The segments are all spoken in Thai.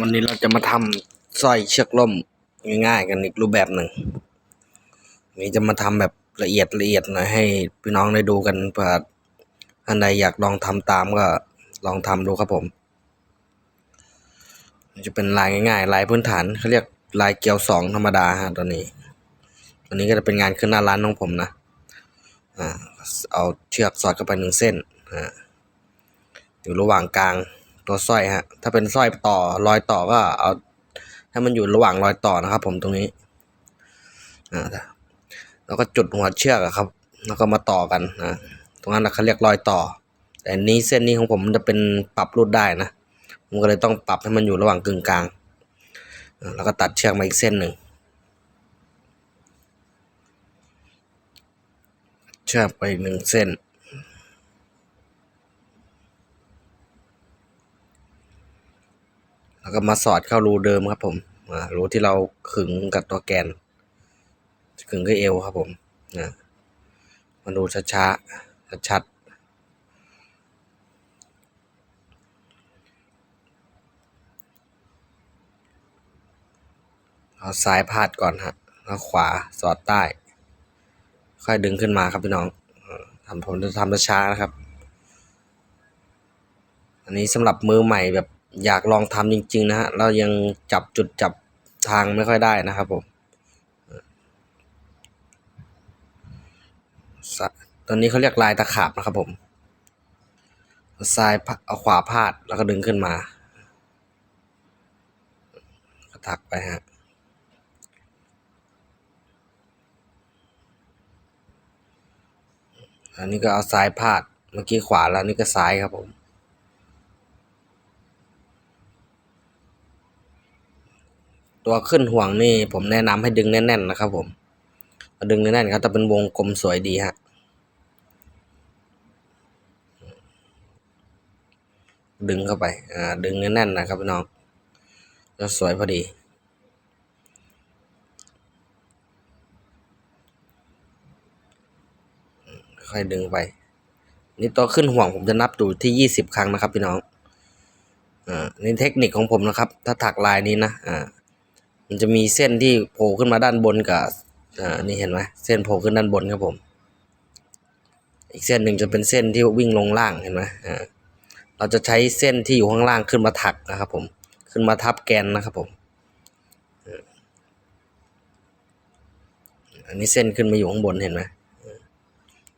วันนี้เราจะมาทำสร้อยเชือกล่มง่ายๆกันอีกรูปแบบหนึ่งนี้จะมาทำแบบละเอียดละเอียดหน่อยให้พี่น้องได้ดูกันเผื่อท่านใดอยากลองทำตามก็ลองทำดูครับผม จะเป็นลายง่ายๆลายพื้นฐานเขาเรียกลายเกลียวสองธรรมดาฮะตอนนี้วันนี้ก็จะเป็นงานขึ้นหน้าร้านของผมนะอ่าเอาเชือกสอดเข้าไปหนึ่งเส้นอ่าอยู่ระหว่างกลาง ตัวสร้อยฮะ ถ้าเป็นสร้อยต่อรอยต่อก็เอาให้มันอยู่ระหว่างรอยต่อนะครับ ผมตรงนี้อ่าแล้วก็จุดหัวเชือกครับ แล้วก็มาต่อกันนะตรงนั้นเขาเรียกรอยต่อ แต่นี้เส้นนี้ของผมมันจะเป็นปรับรูดได้นะผมก็เลยต้องปรับให้มันอยู่ระหว่างกึ่งกลางอ่าแล้วก็ตัดเชือกมาอีกเส้นหนึ่งเชือกไปหนึ่งเส้น แล้วก็มาสอดเข้ารูเดิมครับผมอ่ารูที่เราขึงกับตัวแกน ขึงกับเอวครับผมนะมาดูช้าๆชัดเอาซ้ายพาดก่อนฮะ แล้วขวาสอดใต้ ค่อยดึงขึ้นมาครับพี่น้องทำผมจะทำช้านะครับ อันนี้สำหรับมือใหม่แบบ อยากลองทำจริง ๆ นะฮะเรายังจับจุดจับทางไม่ค่อยได้นะครับผมตอนนี้เขาเรียกลายตะขาบนะครับผมเอาซ้ายพะเอาขวาพาดแล้วก็ดึงขึ้นมาก็ถักไปฮะอันนี้ก็เอาซ้ายพาดเมื่อกี้ขวาแล้วนนี่ก็ซ้ายครับผม ตัวขึ้นห่วงนี่ผมแนะนำให้ดึงแน่นๆนะครับ ผมดึงแน่นๆครับแต่เป็นวงกลมสวยดีฮะดึงเข้าไปอ่าดึงแน่นๆนะครับพี่น้องแล้วสวยพอดีค่อยดึงไป นี่ตัวขึ้นห่วงผมจะนับดูที่ยี่สิบครั้งนะครับพี่น้องอ่านี่เทคนิคของผมนะครับ ถ้าถักลายนี้นะอ่า มันจะมีเส้นที่โผล่ขึ้นมาด้านบนกับอ่านี่เห็นไหมเส้นโผล่ขึ้นด้านบนครับผม อีกเส้นหนึ่งจะเป็นเส้นที่วิ่งลงล่างเห็นไหมอ่าเราจะใช้เส้นที่อยู่ข้างล่างขึ้นมาถักนะครับผมขึ้นมาทับแกนนะครับผมอันนี้เส้นขึ้นมาอยู่ข้างบนเห็นไหม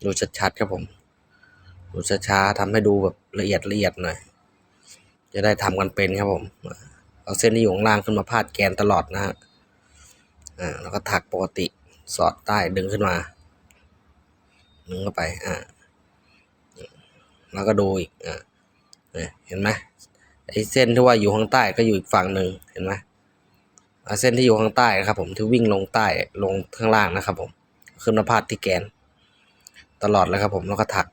ดูชัดๆครับผมดูช้าๆทำให้ดูแบบละเอียดละเอียดหน่อยจะได้ทำกันเป็นครับผม เอาเส้นที่อยู่ข้างล่างขึ้นมาพาดแกนตลอดนะฮะอ่าแล้วก็ถักปกติสอดใต้ดึงขึ้นมา ดึงเข้าไปอ่าแล้วก็ดูอีกอ่าเห็นไหมไอ้เส้นที่ว่าอยู่ข้างใต้ก็อยู่อีกฝั่งหนึ่งเห็นไหมอ่าเส้นที่อยู่ข้างใต้นะครับ ผมที่วิ่งลงใต้ลงข้างล่างนะครับ ผมขึ้นมาพาดที่แกน ตลอดเลยครับ ผมแล้วก็ถัก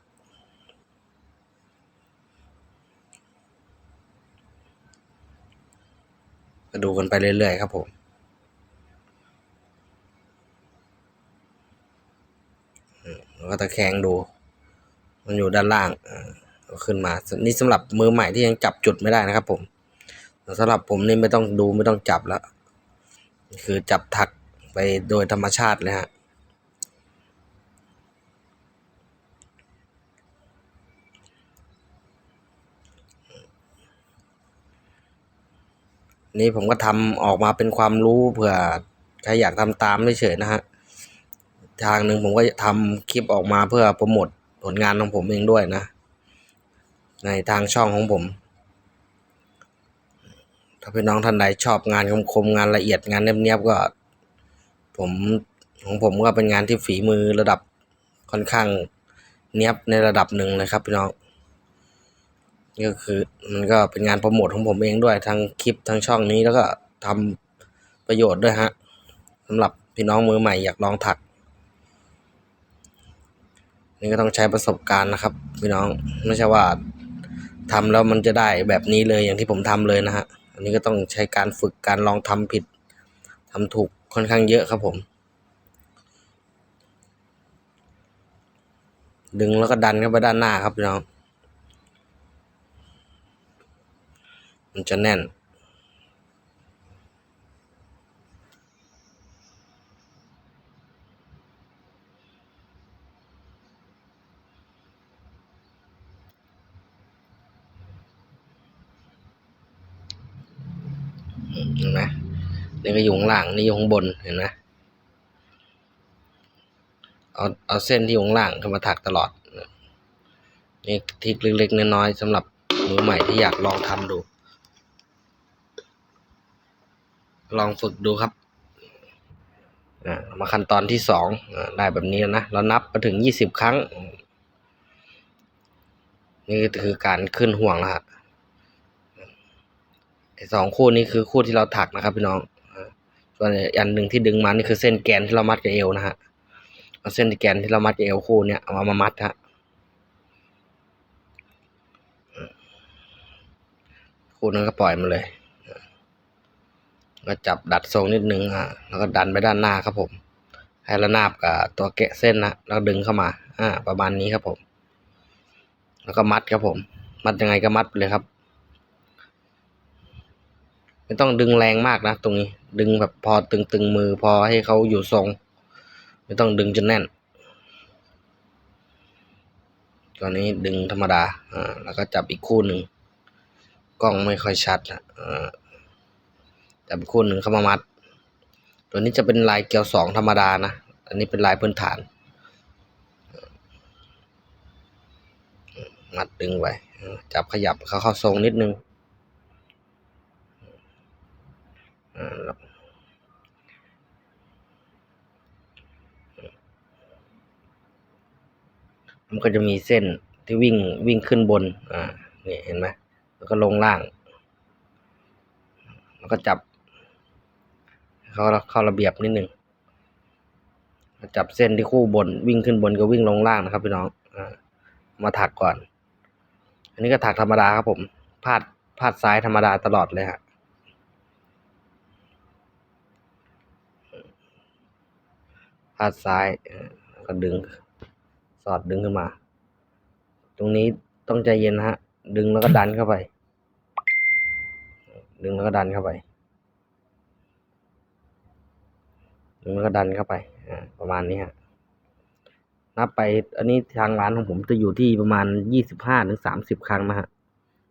ก็ดูกันไปเรื่อยๆครับผมแล้วก็ตะแคงดู มันอยู่ด้านล่างอ่าก็ขึ้นมา นี่สำหรับมือใหม่ที่ยังจับจุดไม่ได้นะครับ ผมสำหรับผมนี่ไม่ต้องดูไม่ต้องจับแล้ว คือจับถักไปโดยธรรมชาติเลยฮะ นี่ผมก็ทำออกมาเป็นความรู้เผื่อใครอยากทำตามเฉยๆนะฮะทางหนึ่งผมก็ทำคลิปออกมาเพื่อโปรโมทผลงานของผมเองด้วยนะ ในทางช่องของผม ถ้าพี่น้องท่านใดชอบงานคมๆงานละเอียดงานเนียบๆก็ ผมของผมก็เป็นงานที่ฝีมือระดับค่อนข้างเนียบในระดับหนึ่งเลยครับพี่น้อง ก็คือมันก็เป็นงานโปรโมทของผมเองด้วยทั้งคลิปทั้งช่องนี้แล้วก็ทำประโยชน์ด้วยฮะสำหรับพี่น้องมือใหม่อยากลองถัก นี่ก็ต้องใช้ประสบการณ์นะครับ พี่น้องไม่ใช่ว่าทำแล้วมันจะได้แบบนี้เลยอย่างที่ผมทำเลยนะฮะอันนี้ก็ต้องใช้การฝึกการลองทำผิดทำถูกค่อนข้างเยอะครับผม ดึงแล้วก็ดันเข้าไปด้านหน้าครับพี่น้อง มันจะแน่น เห็นไหมนี่ก็อยู่ข้างล่าง นี่อยู่ข้างบน เห็นไหมเอาเอาเส้นที่อยู่ข้างล่างข้นมาถักตลอด นี่ทิกเล็กๆน้อยๆสำหรับมือใหม่ที่อยากลองทำดู ลองฝึกดูครับมาขั้นตอนที่สองได้แบบนี้แล้วนะ เรานับไปถึงยี่สิบครั้ง นี่คือการขึ้นห่วงแล้วฮะสองคู่นี้คือคู่ที่เราถักนะครับพี่น้อง ส่วนอันหนึ่งที่ดึงมานี่คือเส้นแกนที่เรามัดกับเอวนะฮะเอาเส้นแกนที่เรามัดกับเอวคู่เนี่ยเอามามัดฮะคู่นั้นก็ปล่อยมาเลย ก็จับดัดทรงนิดนึงอะแล้วก็ดันไปด้านหน้าครับผม ให้ระนาบกับตัวแกะเส้นนะแล้วดึงเข้ามา อ่า ประมาณนี้ครับผม แล้วก็มัดครับผม มัดยังไงก็มัดเลยครับ ไม่ต้องดึงแรงมากนะตรงนี้ ดึงแบบพอตึงตึงๆมือพอให้เขาอยู่ทรง ไม่ต้องดึงจนแน่นตอนนี้ดึงธรรมดา อ่า แล้วก็จับอีกคู่หนึ่ง กล้องไม่ค่อยชัดนะอ่า จับคู่หนึ่งเข้ามามัด ตัวนี้จะเป็นลายเกลียวสองธรรมดานะ อันนี้เป็นลายพื้นฐาน มัดดึงไว้ จับขยับเข้าเข้าทรงนิดนึงอ่าแล้วมันก็จะมีเส้นที่วิ่งวิ่งขึ้นบน อ่า นี่เห็นไหม แล้วก็ลงล่าง แล้วก็จับ เขาเข้าระเบียบนิดนึงจับเส้นที่คู่บนวิ่งขึ้นบนก็วิ่งลงล่างนะครับพี่น้องอมาถักก่อน อันนี้ก็ถักธรรมดาครับผมพาดพาดซ้ายธรรมดาตลอดเลยฮะพาดซ้ายก็ดึง สอดดึงขึ้นมา ตรงนี้ต้องใจเย็นนะฮะ ดึงแล้วก็ดันเข้าไป ดึงแล้วก็ดันเข้าไป ดึง แล้วก็ดันเข้าไปอ่าประมาณนี้ฮะนับไป อันนี้ทางร้านของผมจะอยู่ที่ประมาณยี่สิบห้าถึงสามสิบครั้งนะฮะ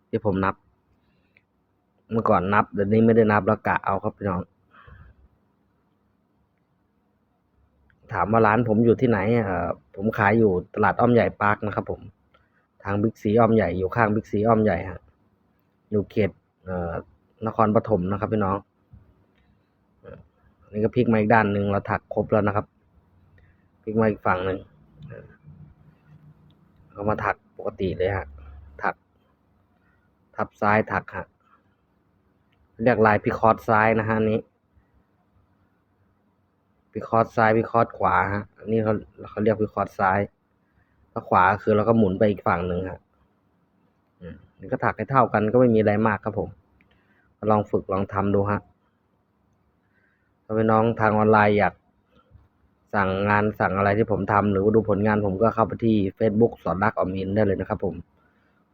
ที่ผมนับ เมื่อก่อนนับเดี๋ยวนี้ไม่ได้นับแล้วกะเอาครับพี่น้อง ถามว่าร้านผมอยู่ที่ไหนเอ่อผมขายอยู่ตลาดอ้อมใหญ่ปาร์คนะครับผม ทางบิ๊กซีอ้อมใหญ่อยู่ข้างบิ๊กซีอ้อมใหญ่ฮะอยู่เขตเอ่อนครปฐมนะครับพี่น้อง นนี้ก็พลิกมาอีกด้านหนึ่งเราถักครบแล้วนะครับพลิกมาอีกฝั่งหนึ่งเอ่อก็มาถักปกติเลยฮะถัก ทับซ้ายถักฮะเรียกลายพิคอร์ดซ้ายนะฮะนี้พิคอร์ดซ้ายพิคอร์ดขวาฮะอันนี้เขาเขาเรียกพิคอร์ดซ้ายถ้าขวาคือเราก็หมุนไปอีกฝั่งหนึ่งฮะอืมนี่ก็ถักให้เท่ากันก็ไม่มีอะไรมากครับผม ลองฝึกลองทำดูฮะ พี่น้องทางออนไลน์อยากสั่งงานสั่งอะไรที่ผมทำหรือว่าดูผลงานผมก็เข้าไปที่ Facebook สอนรักออมินได้เลยนะครับ ผม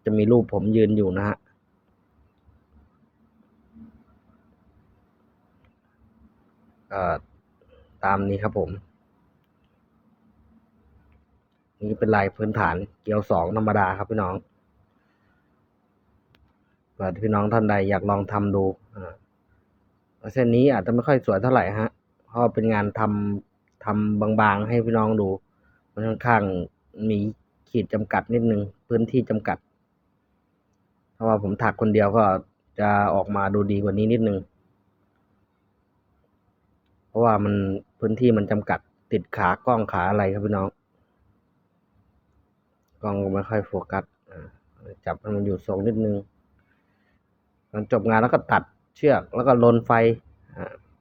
จะมีรูปผมยืนอยู่นะฮะตามนี้ครับผม นี่เป็นลายพื้นฐานเกียวสองธรรมดาครับพี่น้องเผื่อพี่น้องท่านใดอยากลองทำดู เส้นนี้อาจจะไม่ค่อยสวยเท่าไหร่ฮะ เพราะเป็นงานทำทำบางๆ ให้พี่น้องดู มันค่อนข้างมีขีดจำกัดนิดนึง พื้นที่จำกัด เพราะว่าผมถักคนเดียวก็จะออกมาดูดีกว่านี้นิดนึง เพราะว่ามันพื้นที่มันจำกัดติดขากล้องขาอะไรครับพี่น้อง กล้องก็ไม่ค่อยโฟกัสอ่าจับมันอยู่ทรงนิดนึงหลังจบงานแล้วก็ตัด เชือกแล้วก็ลนไฟ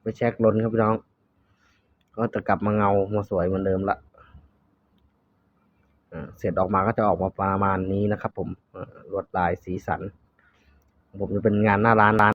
ไปเช็คลนครับพี่น้อง ก็จะกลับมาเงามาสวยเหมือนเดิมละเสร็จออกมาก็จะออกมาประมาณนี้นะครับ ผมลวดลายสีสัน ผมจะเป็นงานหน้าร้านร้าน